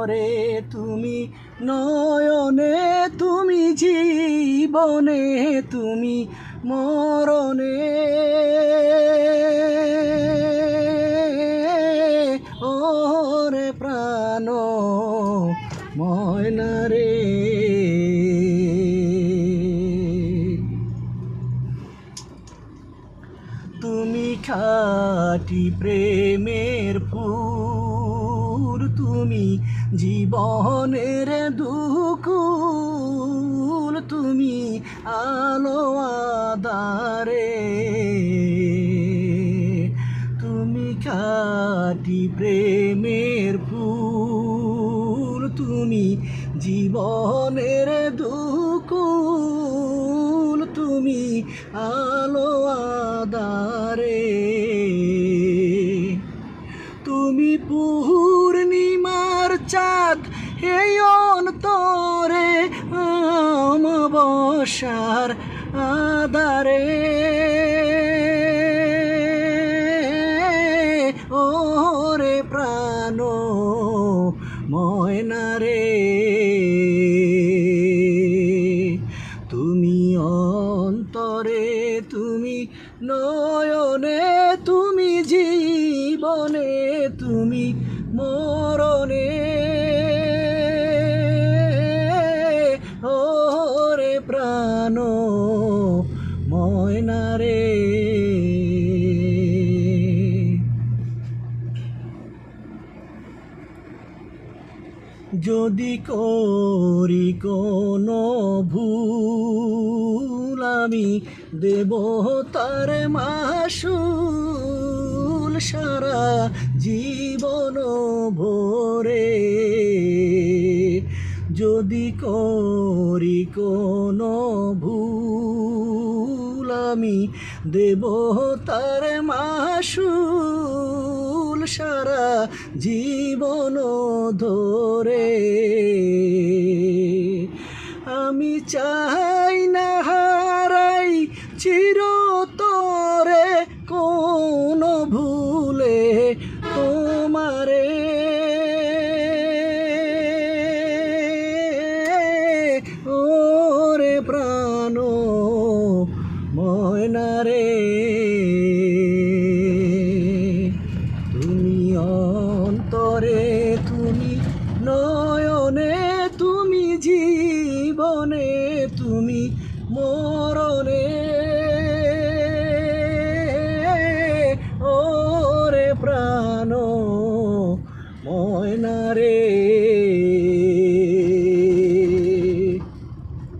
অন্তরে তুমি নয়নে, তুমি জীবনে, তুমি মরণে। ওরে প্রাণ ময়না রে। তুমি খাটি প্রেমের ফুল তুমি জীবনের দুকুল তুমি আলো আদারে তুমি খাটি প্রেমের ফুল, তুমি জীবনের দুকুল তুমি আলো আদারে তুমি চাঁদ এই অন্তরে অমাবস্যার আদারে ওরে প্রাণ ময়না রে, তুমি অন্তরে, তুমি নয়নে, তুমি জীবনে, তুমি মরণে। যদি করি কোনো ভুল, আমি দেব তার মাসুল সারা জীবন ভরে। যদি করি কোনো ভুল, আমি দেব তার মাসুল সারা জীবন ধরে। আমি চাই না হারাই চিরতরে কোন ভুলে তোমারে। ওরে প্রাণ ময়না রে। জীবনে তুমি মরণে